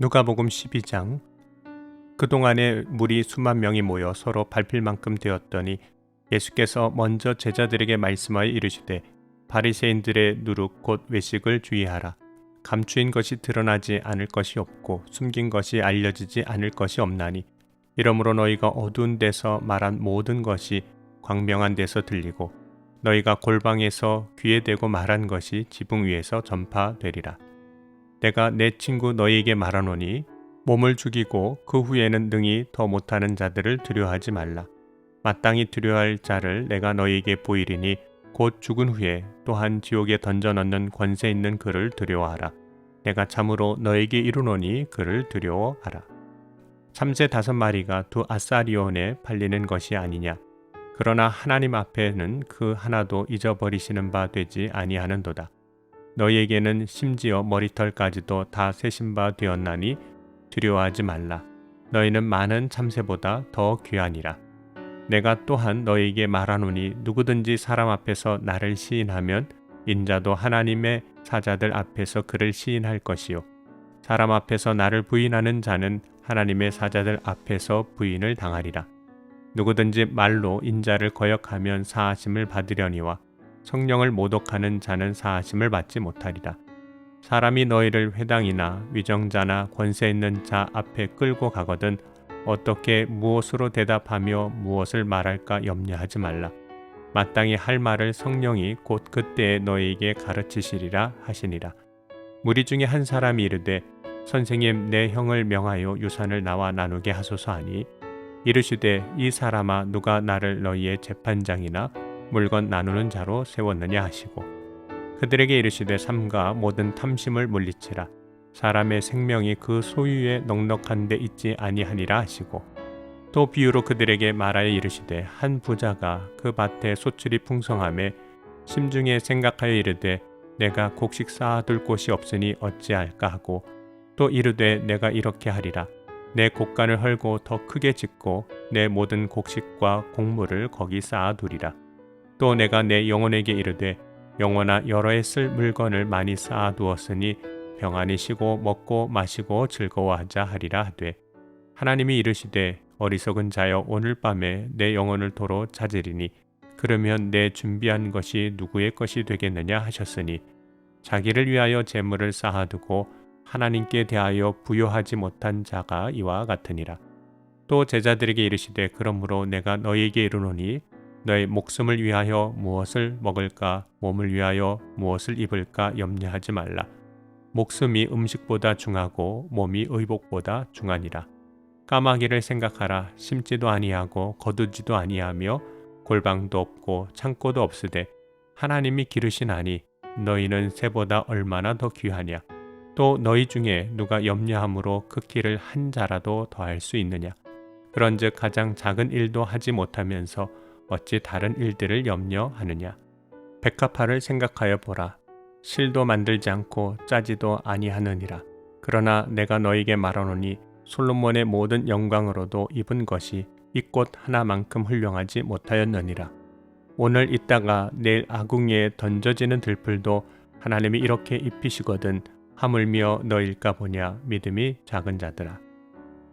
누가복음 12장. 그동안에 물이 수만 명이 모여 서로 밟힐 만큼 되었더니 예수께서 먼저 제자들에게 말씀하여 이르시되 바리새인들의 누룩 곧 외식을 주의하라. 감추인 것이 드러나지 않을 것이 없고 숨긴 것이 알려지지 않을 것이 없나니 이러므로 너희가 어두운 데서 말한 모든 것이 광명한 데서 들리고 너희가 골방에서 귀에 대고 말한 것이 지붕 위에서 전파되리라 내가 내 친구 너희에게 말하노니 몸을 죽이고 그 후에는 능히 더 못하는 자들을 두려워하지 말라. 마땅히 두려워할 자를 내가 너희에게 보이리니 곧 죽은 후에 또한 지옥에 던져 넣는 권세 있는 그를 두려워하라. 내가 참으로 너에게 이르노니 그를 두려워하라. 참새 다섯 마리가 두 아사리온에 팔리는 것이 아니냐. 그러나 하나님 앞에는 그 하나도 잊어버리시는 바 되지 아니하는도다. 너희에게는 심지어 머리털까지도 다 세신 바 되었나니 두려워하지 말라. 너희는 많은 참새보다 더 귀하니라. 내가 또한 너희에게 말하노니 누구든지 사람 앞에서 나를 시인하면 인자도 하나님의 사자들 앞에서 그를 시인할 것이요. 사람 앞에서 나를 부인하는 자는 하나님의 사자들 앞에서 부인을 당하리라. 누구든지 말로 인자를 거역하면 사하심을 받으려니와 성령을 모독하는 자는 사하심을 받지 못하리라. 사람이 너희를 회당이나 위정자나 권세 있는 자 앞에 끌고 가거든 어떻게 무엇으로 대답하며 무엇을 말할까 염려하지 말라. 마땅히 할 말을 성령이 곧 그때에 너희에게 가르치시리라 하시니라. 무리 중에 한 사람이 이르되 선생님 내 형을 명하여 유산을 나와 나누게 하소서 하니 이르시되 이 사람아 누가 나를 너희의 재판장이나 물건 나누는 자로 세웠느냐 하시고 그들에게 이르시되 삼가 모든 탐심을 물리치라. 사람의 생명이 그 소유에 넉넉한 데 있지 아니하니라 하시고 또 비유로 그들에게 말하여 이르시되 한 부자가 그 밭에 소출이 풍성함에 심중에 생각하여 이르되 내가 곡식 쌓아둘 곳이 없으니 어찌할까 하고 또 이르되 내가 이렇게 하리라. 내 곡간을 헐고 더 크게 짓고 내 모든 곡식과 곡물을 거기 쌓아두리라 또 내가 내 영혼에게 이르되 영혼아 여러 해 쓸 물건을 많이 쌓아 두었으니 평안히 쉬고 먹고 마시고 즐거워하자 하리라 하되 하나님이 이르시되 어리석은 자여 오늘 밤에 내 영혼을 도로 찾으리니 그러면 내 준비한 것이 누구의 것이 되겠느냐 하셨으니 자기를 위하여 재물을 쌓아두고 하나님께 대하여 부여하지 못한 자가 이와 같으니라. 또 제자들에게 이르시되 그러므로 내가 너희에게 이르노니 너의 목숨을 위하여 무엇을 먹을까, 몸을 위하여 무엇을 입을까 염려하지 말라. 목숨이 음식보다 중하고 몸이 의복보다 중하니라. 까마귀를 생각하라. 심지도 아니하고 거두지도 아니하며 골방도 없고 창고도 없으되 하나님이 기르시나니 너희는 새보다 얼마나 더 귀하냐. 또 너희 중에 누가 염려함으로 그 길을 한 자라도 더할 수 있느냐. 그런즉 가장 작은 일도 하지 못하면서 어찌 다른 일들을 염려하느냐? 백합화를 생각하여 보라. 실도 만들지 않고 짜지도 아니하느니라. 그러나 내가 너에게 말하노니 솔로몬의 모든 영광으로도 입은 것이 이 꽃 하나만큼 훌륭하지 못하였느니라. 오늘 있다가 내일 아궁이에 던져지는 들풀도 하나님이 이렇게 입히시거든 하물며 너일까 보냐 믿음이 작은 자들아.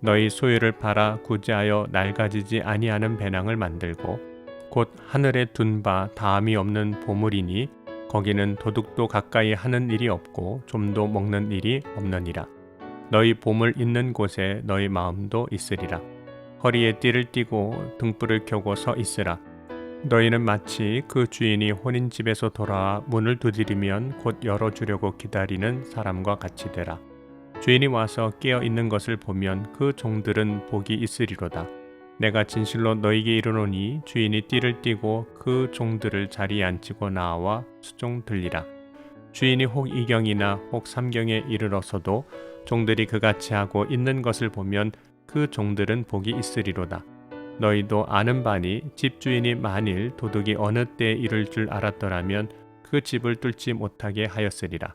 너희 소유를 팔아 구제하여 낡아지지 아니하는 배낭을 만들고 곧 하늘에 둔 바 다함이 없는 보물이니 거기는 도둑도 가까이 하는 일이 없고 좀도 먹는 일이 없느니라. 너희 보물 있는 곳에 너희 마음도 있으리라. 허리에 띠를 띠고 등불을 켜고 서 있으라. 너희는 마치 그 주인이 혼인 집에서 돌아와 문을 두드리면 곧 열어 주려고 기다리는 사람과 같이 되라 주인이 와서 깨어 있는 것을 보면 그 종들은 복이 있으리로다. 내가 진실로 너에게 이르노니 주인이 띠를 띠고 그 종들을 자리에 앉히고 나와 수종 들리라. 주인이 혹 이경이나 혹 삼경에 이르러서도 종들이 그같이 하고 있는 것을 보면 그 종들은 복이 있으리로다. 너희도 아는 바니 집주인이 만일 도둑이 어느 때에 이를 줄 알았더라면 그 집을 뚫지 못하게 하였으리라.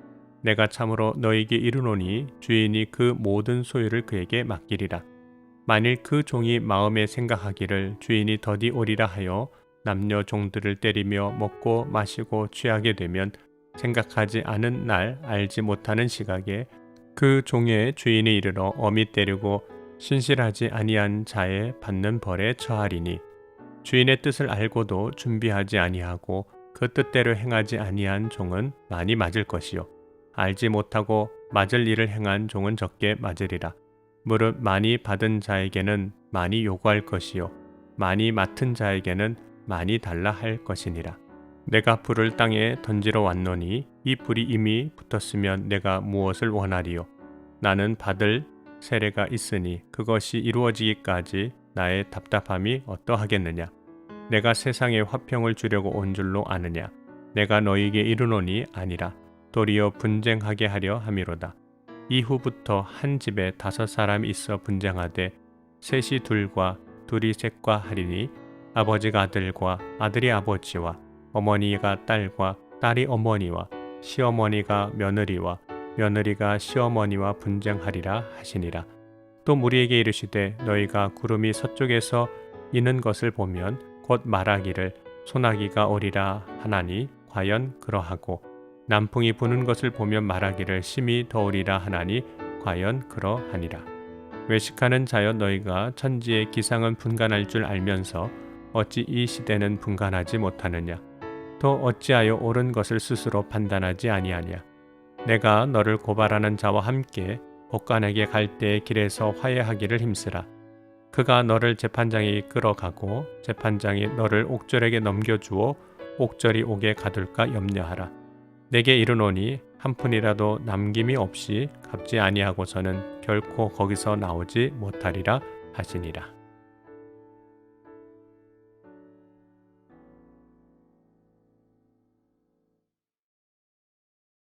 내가 참으로 너에게 이르노니 주인이 그 모든 소유를 그에게 맡기리라. 만일 그 종이 마음에 생각하기를 주인이 더디 오리라 하여 남녀 종들을 때리며 먹고 마시고 취하게 되면 생각하지 않은 날 알지 못하는 시각에 그 종의 주인이 이르러 어미 때리고 신실하지 아니한 자의 받는 벌에 처하리니 주인의 뜻을 알고도 준비하지 아니하고 그 뜻대로 행하지 아니한 종은 많이 맞을 것이요 알지 못하고 맞을 일을 행한 종은 적게 맞으리라. 무릇 많이 받은 자에게는 많이 요구할 것이요. 많이 맡은 자에게는 많이 달라 할 것이니라. 내가 불을 땅에 던지러 왔노니 이 불이 이미 붙었으면 내가 무엇을 원하리요? 나는 받을 세례가 있으니 그것이 이루어지기까지 나의 답답함이 어떠하겠느냐? 내가 세상에 화평을 주려고 온 줄로 아느냐? 내가 너희에게 이르노니 아니라 도리어 분쟁하게 하려 함이로다 이후부터 한 집에 다섯 사람이 있어 분쟁하되 셋이 둘과 둘이 셋과 하리니 아버지가 아들과 아들이 아버지와 어머니가 딸과 딸이 어머니와 시어머니가 며느리와 며느리가 시어머니와 분쟁하리라 하시니라. 또 무리에게 이르시되 너희가 구름이 서쪽에서 이는 것을 보면 곧 말하기를 소나기가 오리라 하나니 과연 그러하고 남풍이 부는 것을 보면 말하기를 심히 더우리라 하나니 과연 그러하니라. 외식하는 자여 너희가 천지의 기상은 분간할 줄 알면서 어찌 이 시대는 분간하지 못하느냐? 또 어찌하여 옳은 것을 스스로 판단하지 아니하냐? 내가 너를 고발하는 자와 함께 법관에게 갈 때의 길에서 화해하기를 힘쓰라. 그가 너를 재판장에 끌어가고 재판장이 너를 옥절에게 넘겨주어 옥절이 오게 가둘까 염려하라 내게 이르노니 한 푼이라도 남김이 없이 갚지 아니하고서는 결코 거기서 나오지 못하리라 하시니라